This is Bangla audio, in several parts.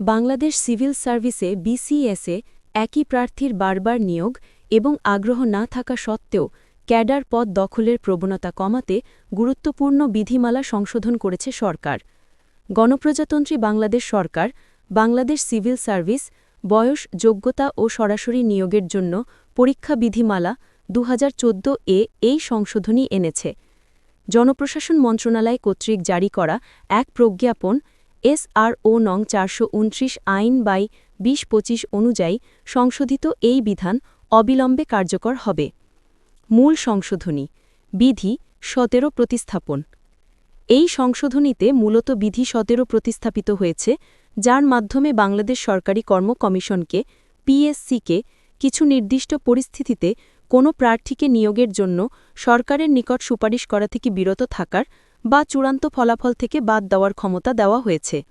বাংলাদেশ সিভিল সার্ভিসে বিসিএসে একই প্রার্থীর বারবার নিয়োগ এবং আগ্রহ না থাকা সত্ত্বেও ক্যাডার পদ দখলের প্রবণতা কমাতে গুরুত্বপূর্ণ বিধিমালা সংশোধন করেছে সরকার। গণপ্রজাতন্ত্রী বাংলাদেশ সরকার, বাংলাদেশ সিভিল সার্ভিস, বয়স, যোগ্যতা ও সরাসরি নিয়োগের জন্য পরীক্ষা বিধিমালা দু হাজার চোদ্দ এ এই সংশোধনী এনেছে। জনপ্রশাসন মন্ত্রণালয় কর্তৃক জারি করা এক প্রজ্ঞাপন এসআরও নং চারশো উনত্রিশ আইন বাই বিশ পঁচিশ অনুযায়ী সংশোধিত এই বিধান অবিলম্বে কার্যকর হবে। মূল সংশোধনী, বিধি সতেরো প্রতিস্থাপন। এই সংশোধনীতে মূলত বিধি সতেরো প্রতিস্থাপিত হয়েছে, যার মাধ্যমে বাংলাদেশ সরকারি কর্ম কমিশনকে, পিএসসিকে কিছু নির্দিষ্ট পরিস্থিতিতে কোনো প্রার্থীকে নিয়োগের জন্য সরকারের নিকট সুপারিশ করা থেকে বিরত থাকার বা চূড়ান্ত ফলাফল থেকে বাদ দেওয়ার ক্ষমতা দেওয়া হয়েছে।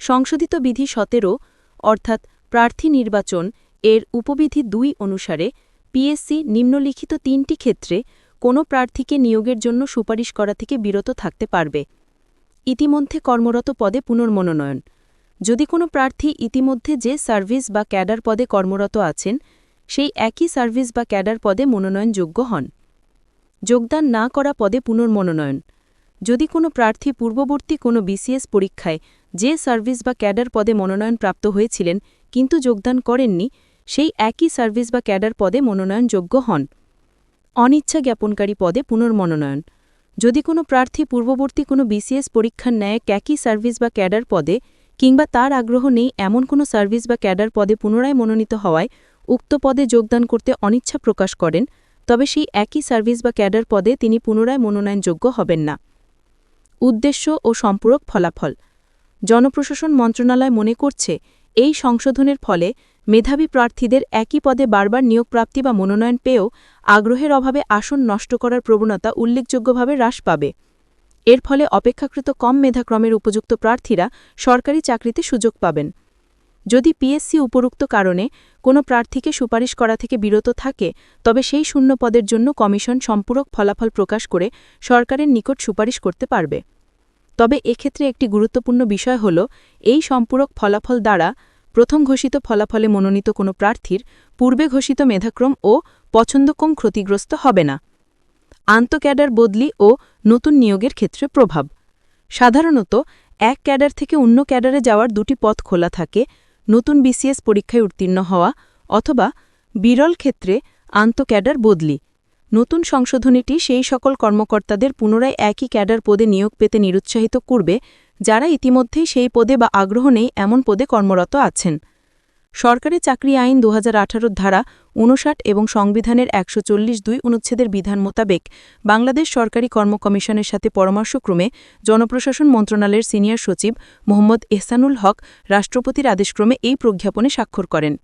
সংশোধিত বিধি সতেরো, অর্থাৎ প্রার্থী নির্বাচন, এর উপবিধি দুই অনুসারে পিএসসি নিম্নলিখিত তিনটি ক্ষেত্রে কোনো প্রার্থীকে নিয়োগের জন্য সুপারিশ করা থেকে বিরত থাকতে পারবে। ইতিমধ্যে কর্মরত পদে পুনর্মনোনয়ন। যদি কোনো প্রার্থী ইতিমধ্যে যে সার্ভিস বা ক্যাডার পদে কর্মরত আছেন, সেই একই সার্ভিস বা ক্যাডার পদে মনোনয়নযোগ্য হন। যোগদান না করা পদে পুনর্মনোনয়ন। যদি কোনো প্রার্থী পূর্ববর্তী কোনো বিসিএস পরীক্ষায় যে সার্ভিস বা ক্যাডার পদে মনোনয়নপ্রাপ্ত হয়েছিলেন, কিন্তু যোগদান করেননি, সেই একই সার্ভিস বা ক্যাডার পদে মনোনয়নযোগ্য হন। অনিচ্ছা জ্ঞাপনকারী পদে পুনর্মনোনয়ন। যদি কোনো প্রার্থী পূর্ববর্তী কোনো বিসিএস পরীক্ষার ন্যায় একই সার্ভিস বা ক্যাডার পদে কিংবা তার আগ্রহ নেই এমন কোনো সার্ভিস বা ক্যাডার পদে পুনরায় মনোনীত হওয়ায় উক্ত পদে যোগদান করতে অনিচ্ছা প্রকাশ করেন, তবে সেই একই সার্ভিস বা ক্যাডার পদে তিনি পুনরায় মনোনয়নযোগ্য হবেন না। উদ্দেশ্য ও সম্পূরক ফলাফল। জনপ্রশাসন মন্ত্রণালয় মনে করছে, এই সংশোধনের ফলে মেধাবী প্রার্থীদের একই পদে বারবার নিয়োগপ্রাপ্তি বা মনোনয়ন পেয়েও আগ্রহের অভাবে আসন নষ্ট করার প্রবণতা উল্লেখযোগ্যভাবে হ্রাস পাবে। এর ফলে অপেক্ষাকৃত কম মেধাক্রমের উপযুক্ত প্রার্থীরা সরকারি চাকরিতে সুযোগ পাবেন। যদি পিএসসি উপরুক্ত কারণে কোনো প্রার্থীকে সুপারিশ করা থেকে বিরত থাকে, তবে সেই শূন্য পদের জন্য কমিশন সম্পূরক ফলাফল প্রকাশ করে সরকারের নিকট সুপারিশ করতে পারবে। তবে এক্ষেত্রে একটি গুরুত্বপূর্ণ বিষয় হল, এই সম্পূরক ফলাফল দ্বারা প্রথম ঘোষিত ফলাফলে মনোনীত কোনো প্রার্থীর পূর্বে ঘোষিত মেধাক্রম ও পছন্দক্রম ক্ষতিগ্রস্ত হবে না। আন্তঃক্যাডার বদলি ও নতুন নিয়োগের ক্ষেত্রে প্রভাব। সাধারণত, এক ক্যাডার থেকে অন্য ক্যাডারে যাওয়ার দুটি পথ খোলা থাকে নতুন বিসিএস পরীক্ষায় উত্তীর্ণ হওয়া অথবা বিরল ক্ষেত্রে আন্তঃক্যাডার বদলি। নতুন সংশোধনীটি সেই সকল কর্মকর্তাদের পুনরায় একই ক্যাডার পদে নিয়োগ পেতে নিরুৎসাহিত করবে, যারা ইতিমধ্যেই সেই পদে বা আগ্রহ নেই এমন পদে কর্মরত আছেন। সরকারি চাকরি আইন দু হাজার ধারা উনষাট এবং সংবিধানের একশো চল্লিশ দুই অনুচ্ছেদের বিধান মোতাবেক বাংলাদেশ সরকারি কর্ম কমিশনের সাথে পরামর্শক্রমে জনপ্রশাসন মন্ত্রণালয়ের সিনিয়র সচিব মোহাম্মদ এহসানুল হক রাষ্ট্রপতির আদেশক্রমে এই প্রজ্ঞাপনে স্বাক্ষর করেন।